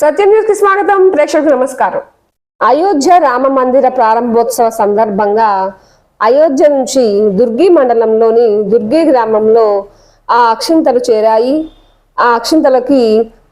సత్య న్యూస్కి స్వాగతం. ప్రేక్షకులకు నమస్కారం. అయోధ్య రామ మందిర ప్రారంభోత్సవ సందర్భంగా అయోధ్య నుంచి దుర్గి మండలంలోని దుర్గి గ్రామంలో ఆ అక్షింతలు చేరాయి. ఆ అక్షింతలకి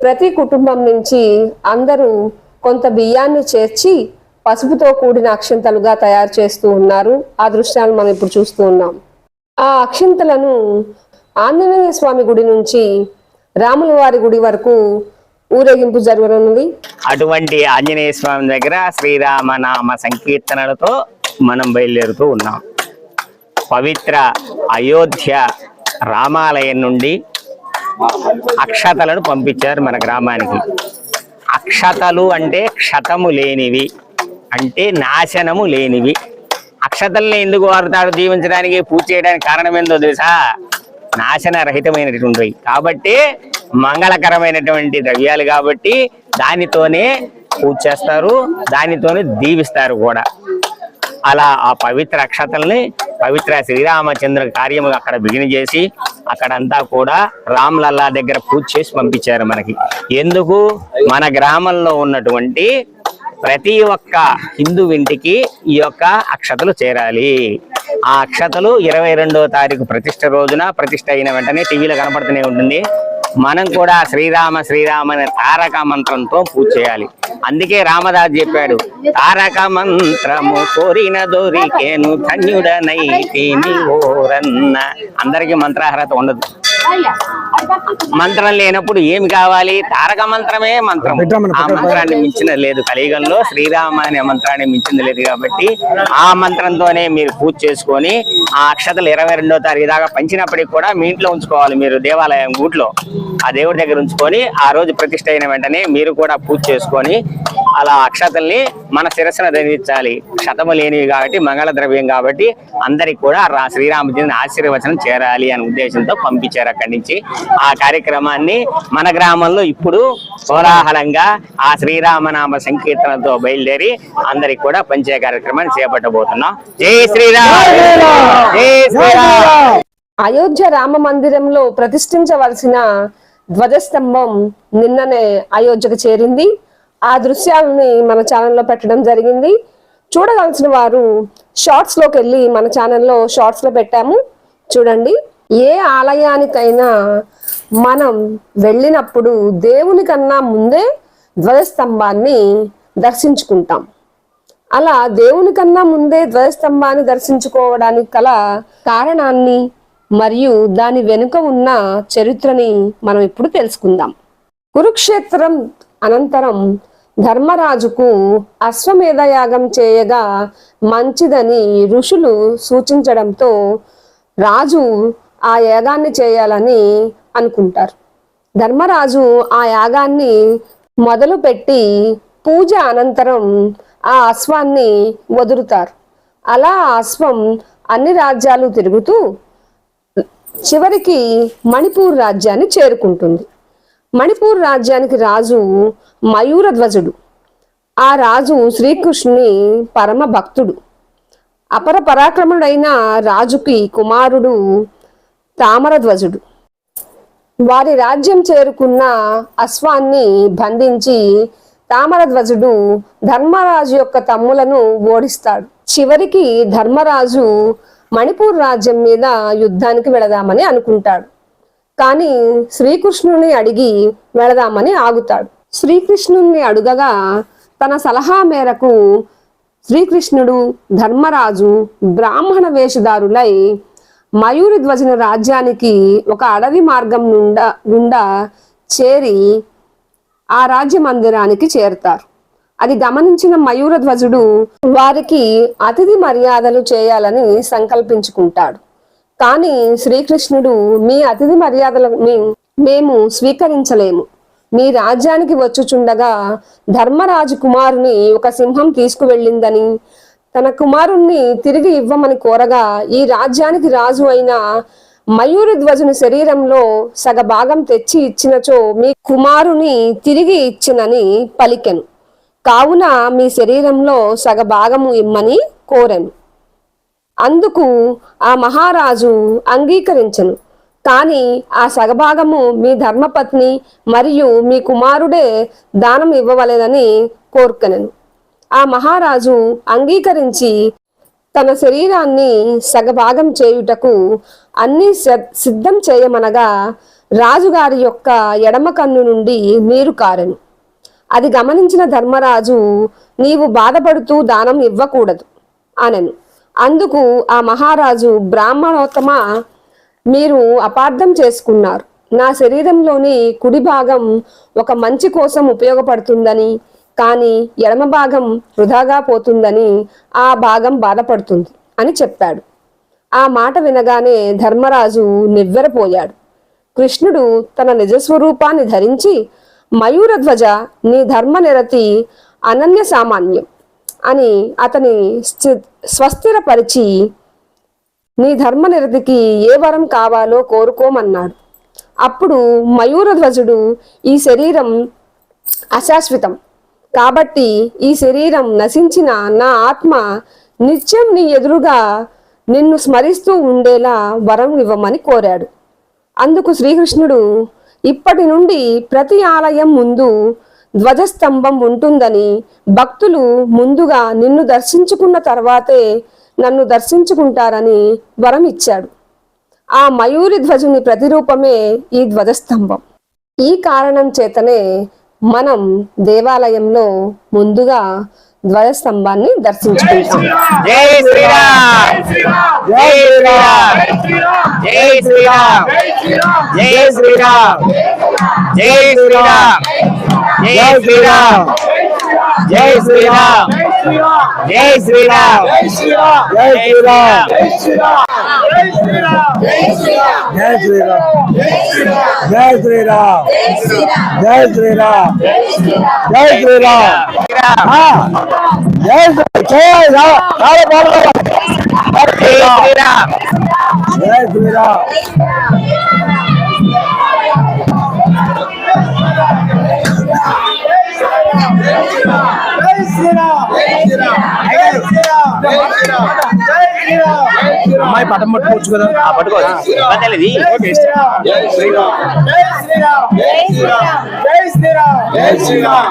ప్రతి కుటుంబం నుంచి అందరూ కొంత బియ్యాన్ని చేర్చి పసుపుతో కూడిన అక్షింతలుగా తయారు చేస్తూ ఉన్నారు. ఆ దృశ్యాలు మనం ఇప్పుడు చూస్తూ ఉన్నాం. ఆ అక్షింతలను ఆంజనేయ స్వామి గుడి నుంచి రాములవారి గుడి వరకు ఊరేగింపు జరగనున్నది. అటువంటి ఆంజనేయ స్వామి దగ్గర శ్రీరామ నామ సంకీర్తనలతో మనం బయలుదేరుతూ ఉన్నాం. పవిత్ర అయోధ్య రామాలయం నుండి అక్షతలను పంపించారు మన గ్రామానికి. అక్షతలు అంటే క్షతము లేనివి అంటే నాశనము లేనివి. అక్షతల్ని ఎందుకు వాడతాడు దీవించడానికి పూజ చేయడానికి కారణం ఏందో తెలుసా? నాశన రహితమైనటువంటివి కాబట్టి మంగళకరమైనటువంటి ద్రవ్యాలు కాబట్టి దానితోనే పూజ చేస్తారు దానితోనే దీవిస్తారు కూడా. అలా ఆ పవిత్ర అక్షతల్ని పవిత్ర శ్రీరామచంద్ర కార్యము అక్కడ బిగిన చేసి అక్కడంతా కూడా రామ్లల్లా దగ్గర పూజ చేసి పంపించారు మనకి. ఎందుకు? మన గ్రామంలో ఉన్నటువంటి ప్రతి ఒక్క హిందూ ఇంటికి ఈ యొక్క అక్షతలు చేరాలి. ఆ అక్షతలు ఇరవై రెండో తారీఖు ప్రతిష్ట రోజున ప్రతిష్ట అయిన వెంటనే టీవీలో కనపడుతూనే ఉంటుంది. మనం కూడా శ్రీరామ శ్రీరామ అనే తారక మంత్రంతో పూజ చేయాలి. అందుకే రామదాస్ చెప్పాడు తారక మంత్రము కోరిన దొరికేను ధన్యుడనైతేని ఓరన్న. అందరికీ మంత్రార్హత ఉండదు. మంత్రం లేనప్పుడు ఏమి కావాలి? తారక మంత్రమే మంత్రం. ఆ మంత్రాన్ని మించిన లేదు. కలియుగంలో శ్రీరామ అనే మంత్రాన్ని మించింది లేదు కాబట్టి ఆ మంత్రంతోనే మీరు పూజ చేసుకొని ఆ అక్షతలు ఇరవై రెండో తారీఖు దాకా పంచినప్పటికి కూడా మీ ఇంట్లో ఉంచుకోవాలి మీరు దేవాలయం గూట్లో ఆ దేవుడి దగ్గర ఉంచుకొని ఆ రోజు ప్రతిష్ట అయిన వెంటనే మీరు కూడా పూజ చేసుకొని అలా అక్షతల్ని మన శిరస్సున ధరించాలి. క్షతము లేనివి కాబట్టి మంగళ ద్రవ్యం కాబట్టి అందరికి కూడా శ్రీరామచంద్రుని ఆశీర్వచనం చేరాలి అనే ఉద్దేశంతో పంపించారు అక్కడి నుంచి ఆ కార్యక్రమాన్ని మన గ్రామంలో ఇప్పుడు కోలాహలంగా ఆ శ్రీరామనామ సంకీర్తనతో బయలుదేరి అందరికి కూడా పంచే కార్యక్రమాన్ని చేపట్టబోతున్నాం. జై శ్రీరామ్! జై శ్రీరామ్! అయోధ్య రామ మందిరంలో ప్రతిష్ఠించవలసిన ధ్వజస్తంభం నిన్ననే అయోధ్యకు చేరింది. ఆ దృశ్యాలని మన ఛానల్లో పెట్టడం జరిగింది. చూడవలసిన వారు షార్ట్స్లోకి వెళ్ళి మన ఛానల్లో షార్ట్స్లో పెట్టాము. చూడండి. ఏ ఆలయానికైనా మనం వెళ్ళినప్పుడు దేవుని కన్నా ముందే ధ్వజస్తంభాన్ని దర్శించుకుంటాం. అలా దేవుని కన్నా ముందే ధ్వజస్తంభాన్ని దర్శించుకోవడానికి గల కారణాన్ని మరియు దాని వెనుక ఉన్న చరిత్రని మనం ఇప్పుడు తెలుసుకుందాం. కురుక్షేత్రం అనంతరం ధర్మరాజుకు అశ్వమేధ యాగం చేయగా మంచిదని ఋషులు సూచించడంతో రాజు ఆ యాగాన్ని చేయాలని అనుకుంటారు. ధర్మరాజు ఆ యాగాన్ని మొదలుపెట్టి పూజ అనంతరం ఆ అశ్వాన్ని వదులుతారు అలా ఆ అశ్వం అన్ని రాజ్యాలు తిరుగుతూ చివరికి మణిపూర్ రాజ్యాన్ని చేరుకుంటుంది. మణిపూర్ రాజ్యానికి రాజు మయూరధ్వజుడు ఆ రాజు శ్రీకృష్ణుని పరమ భక్తుడు. అపర పరాక్రముడైన రాజుకి కుమారుడు తామరధ్వజుడు. వారి రాజ్యం చేరుకున్న అశ్వాన్ని బంధించి తామరధ్వజుడు ధర్మరాజు యొక్క తమ్ములను ఓడిస్తాడు. చివరికి ధర్మరాజు మణిపూర్ రాజ్యం మీద యుద్ధానికి వెళదామని అనుకుంటాడు. కానీ శ్రీకృష్ణుని అడిగి వెళదామని ఆగుతాడు. శ్రీకృష్ణుని అడుగగా తన సలహా మేరకు శ్రీకృష్ణుడు ధర్మరాజు బ్రాహ్మణ వేషధారులై మయూరి ధ్వజన రాజ్యానికి ఒక అడవి మార్గం నుండా గుండా చేరి ఆ రాజ్య మందిరానికి చేరతారు. అది గమనించిన మయూర ధ్వజుడు వారికి అతిథి మర్యాదలు చేయాలని సంకల్పించుకుంటాడు. కానీ శ్రీకృష్ణుడు మీ అతిథి మర్యాదలు మేము స్వీకరించలేము. మీ రాజ్యానికి వచ్చుచుండగా ధర్మరాజు కుమారుని ఒక సింహం తీసుకువెళ్ళిందని తన కుమారుణ్ణి తిరిగి ఇవ్వమని కోరగా ఈ రాజ్యానికి రాజు అయిన మయూరి ధ్వజుని శరీరంలో సగ భాగం తెచ్చి ఇచ్చినచో మీ కుమారుని తిరిగి ఇచ్చినని పలికెను. కావున మీ శరీరంలో సగ భాగము ఇమ్మని కోరెను. అందుకు ఆ మహారాజు అంగీకరించను. కానీ ఆ సగభాగము మీ ధర్మపత్ని మరియు మీ కుమారుడే దానం ఇవ్వవలేదని కోరుకెనను. ఆ మహారాజు అంగీకరించి తన శరీరాన్ని సగభాగం చేయుటకు అన్ని సిద్ధం చేయమనగా రాజుగారి యొక్క ఎడమ కన్ను నుండి నీరు కారెను. అది గమనించిన ధర్మరాజు నీవు బాధపడుతూ దానం ఇవ్వకూడదు అనను. అందుకు ఆ మహారాజు బ్రాహ్మణోత్తమ మీరు అపార్థం చేసుకున్నారు. నా శరీరంలోని కుడి భాగం ఒక మంచి కోసం ఉపయోగపడుతుందని కానీ ఎడమ భాగం వృధాగా పోతుందని ఆ భాగం బాధపడుతుంది అని చెప్పాడు. ఆ మాట వినగానే ధర్మరాజు నివ్వెరపోయాడు. కృష్ణుడు తన నిజస్వరూపాన్ని ధరించి మయూరధ్వజ నీ ధర్మనిరతి అనన్య సామాన్యం అని అతని స్థి- స్వస్థిరపరిచి నీ ధర్మనిరతికి ఏ వరం కావాలో కోరుకోమన్నాడు. అప్పుడు మయూరధ్వజుడు ఈ శరీరం అశాశ్వతం. కాబట్టి ఈ శరీరం నశించిన నా ఆత్మ నిత్యం నీ ఎదురుగా నిన్ను స్మరిస్తూ ఉండేలా వరం ఇవ్వమని కోరాడు. అందుకు శ్రీకృష్ణుడు ఇప్పటి నుండి ప్రతి ఆలయం ముందు ధ్వజస్తంభం ఉంటుందని భక్తులు ముందుగా నిన్ను దర్శించుకున్న తర్వాతే నన్ను దర్శించుకుంటారని వరం ఇచ్చాడు. ఆ మయూరి ధ్వజుని ప్రతిరూపమే ఈ ధ్వజస్తంభం. ఈ కారణం చేతనే మనం దేవాలయంలో ముందుగా ధ్వజస్తంభాన్ని దర్శించుకుంటాం. జై శ్రీరామ్! జై శ్రీరామ్! జై శ్రీరామ్ జై శ్రీరామ్ జై శ్రీరామ్ జై శ్రీరామ్ జై శ్రీరామ్ జై శ్రీరామ్ జై శ్రీరామ్ జై శ్రీరామ్ జై శ్రీరామ్ జై శ్రీరామ్ జై శ్రీరామ్ జై శ్రీరామ్ జై శ్రీరామ్ అమ్మాయి పటం పట్టుకోవచ్చు కదా ఆ. జై శ్రీరామ్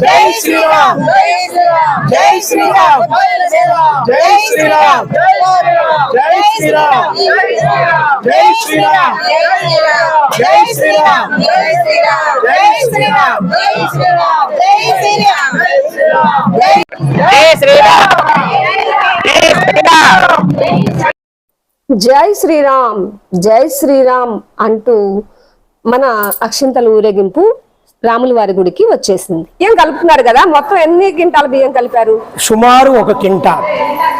జై శ్రీరామ్ జై శ్రీరామ్ జై శ్రీరామ్ జై శ్రీరామ్ జై శ్రీరామ్ జై శ్రీరామ్ జై శ్రీరామ్ జై శ్రీరామ్ జై శ్రీరామ్ జై శ్రీరామ్ జై శ్రీరామ్ జై శ్రీరామ్ జై శ్రీరామ్ అంటూ మన అక్షింతల ఊరేగింపు రాముల వారి గుడికి వచ్చేసింది. ఏం కలుపుతున్నారు కదా? మొత్తం ఎన్ని కింటాల బియ్యం కలిపారు? సుమారు ఒక కింటా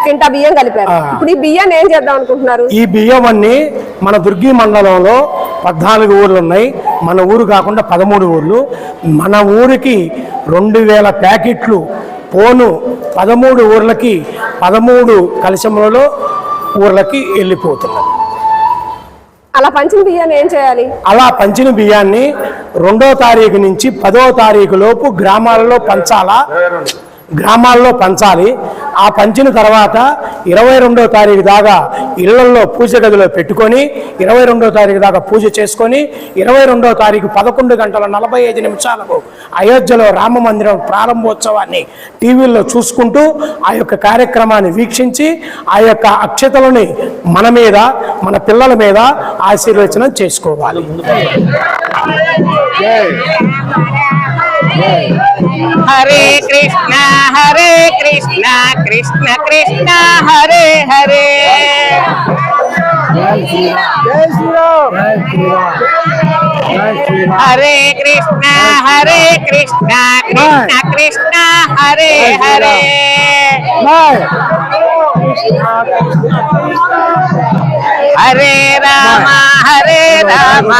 కింటా బియ్యం కలిపారు. ఇప్పుడు ఈ బియ్యాన్ని ఏం చేద్దాం అనుకుంటున్నారు? ఈ బియ్యం అన్ని మన దుర్గి మండలంలో పద్నాలుగు ఊర్లు ఉన్నాయి. మన ఊరు కాకుండా పదమూడు ఊర్లు. మన ఊరికి రెండు వేల ప్యాకెట్లు పోను పదమూడు ఊర్లకి పదమూడు కలశములలో ఊర్లకి వెళ్ళిపోతున్నది. అలా పంచిన బియ్యాన్ని ఏం చేయాలి? అలా పంచిన బియ్యాన్ని రెండో తారీఖు నుంచి పదో తారీఖు లోపు గ్రామాలలో పంచాలా? గ్రామాల్లో పంచాలి. ఆ పంచిన తర్వాత ఇరవై రెండో తారీఖు దాకా ఇళ్ళలో పూజ గదిలో పెట్టుకొని ఇరవై రెండో తారీఖు దాకా పూజ చేసుకొని ఇరవై రెండో తారీఖు పదకొండు గంటల నలభై ఐదు నిమిషాలకు అయోధ్యలో రామ మందిరం ప్రారంభోత్సవాన్ని టీవీల్లో చూసుకుంటూ ఆ యొక్క కార్యక్రమాన్ని వీక్షించి ఆ యొక్క అక్షతలని మన మీద మన పిల్లల మీద ఆశీర్వచనం చేసుకోవాలి. హరే కృష్ణ హరే కృష్ణ కృష్ణ కృష్ణ హరే హరే. జై శ్రీరామ్ హరే కృష్ణ హరే కృష్ణ కృష్ణ కృష్ణ హరే హరే. హరే రామ హరే రామ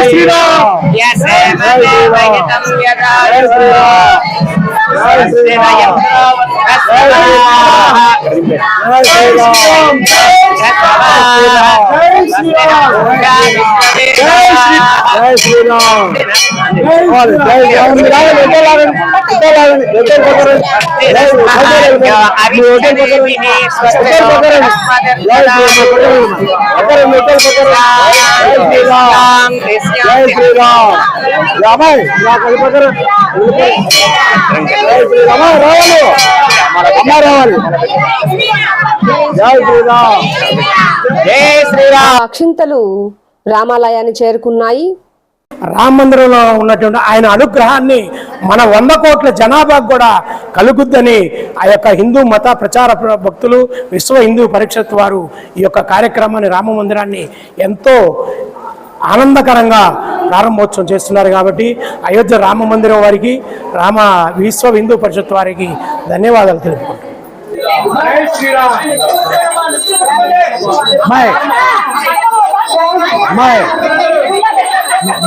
శ్రీరామ్. జై శ్రీరామ్. జై శ్రీరామ్. శ్రీరామ్. రామాయ్ నాకు అది పక్కన జై శ్రీరామ్. రావాలి అమ్మ రావాలి జై శ్రీరామ్. జై శ్రీరామ్. ఆ అక్షింతలు రామాలయాన్ని చేరుకున్నాయి. రామ మందిరంలో ఉన్నటువంటి ఆయన అనుగ్రహాన్ని మన వంద కోట్ల జనాభాకు కూడా కలుగుద్దని ఆ యొక్క హిందూ మత ప్రచార ప్ర- భక్తులు విశ్వ హిందూ పరిషత్ వారు ఈ యొక్క కార్యక్రమాన్ని రామ మందిరాన్ని ఎంతో ఆనందకరంగా ప్రారంభోత్సవం చేస్తున్నారు కాబట్టి అయోధ్య రామ మందిరం వారికి రామ విశ్వ హిందూ పరిషత్ వారికి ధన్యవాదాలు తెలుపుకుంటున్నాను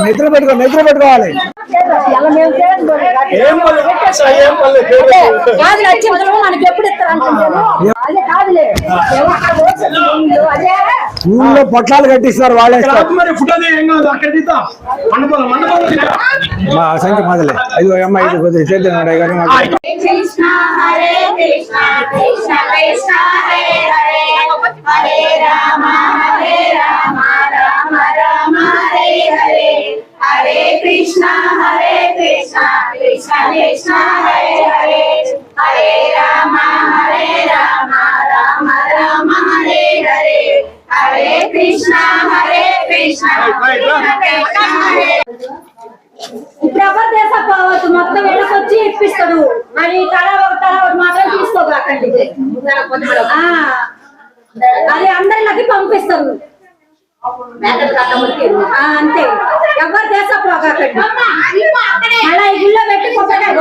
నిద్ర పెట్టుకో పెట్టుకోవాలి మనకి ఎప్పుడు ఇస్తారు అనుకుంటాను. అదే కాదులే. అదే. ఊళ్ళో పొట్లాలు కట్టిస్తారు వాళ్ళే. మా సంఖ్య మొదలే. ఐదు అమ్మాయి ఐదు కొద్దిగా చేద్దాం హరే కృష్ణ హరే కృష్ణ కృష్ణ కృష్ణ హరే హరే హరే. హరే కృష్ణ హరే కృష్ణ. ఇప్పుడు ఎవరు దేశపోవచ్చు మొత్తం వెళ్ళకొచ్చి ఇప్పిస్తాడు? మరి తల ఒక తల ఒకటి మాత్రం తీసుకోగాకండి ఆ, అది అందరికి పంపిస్తారు. ఆ, అంతే. ఎవరు దేశపోగాకండి మళ్ళీ ఈ గుళ్ళో పెట్టి కొట్టాలి?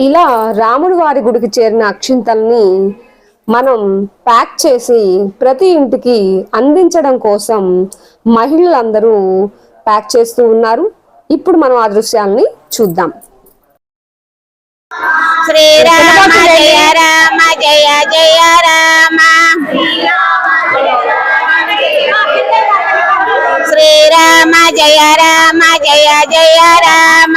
ఇలా రాముడి వారి గుడికి చేరిన అక్షింతల్ని మనం ప్యాక్ చేసి ప్రతి ఇంటికి అందించడం కోసం మహిళలందరూ ప్యాక్ చేస్తూ ఉన్నారు. ఇప్పుడు మనం ఆ దృశ్యాల్ని చూద్దాం. శ్రీరామ జయ రామ జయ జయ రామ. శ్రీరామ జయ రామ జయ జయ రామ.